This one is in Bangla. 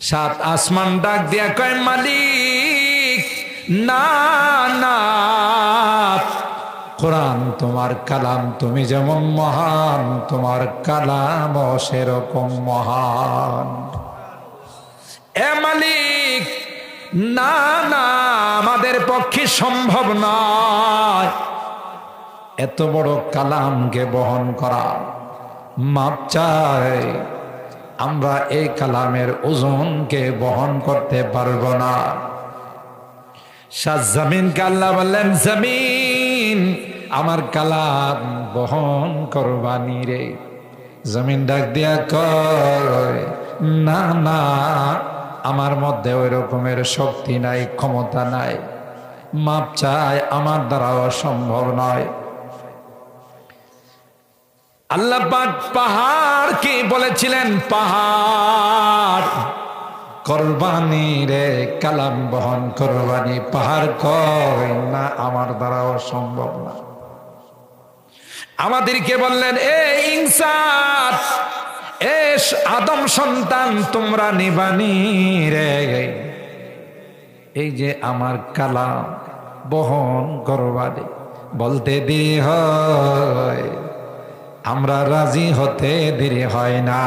সাত আসমান ডাক দিয়া কয়, মালিক, না না। কোরআন তোমার কালাম, তুমি যেমন মহান, তোমার কালাম সেরকম মহান। এ মালিক, না না, আমাদের পক্ষে সম্ভব নয়। এত বড় কালামকে বহন করা, মাপ চাই। আমরা এই কালামের ওজনকে বহন করতে পারব না। সাত জমিনকে আল্লাহ বললেন, জমিন, আমার কালাম বহন করবানি রে। জমিন ডাক দিয়া কয়, না না, আমার মধ্যে ওই রকমের শক্তি নাই, ক্ষমতা নাই। মাপ চাই, আমার দ্বারাও সম্ভব নয়। আল্লাহ পাক পাহাড়কে বলেছিলেন? পাহাড়। করবানি রে কালাম বহন করবানি পাহাড় কয়? না, আমার দ্বারাও সম্ভব না। আমাদেরকে বললেন, এ ইনসান, এ আদম সন্তান, তোমরা নিবানি রে। এই যে আমার কালাম বহন করবানি বলতে দি হয়। আমরা রাজি হতে দেরি হয় না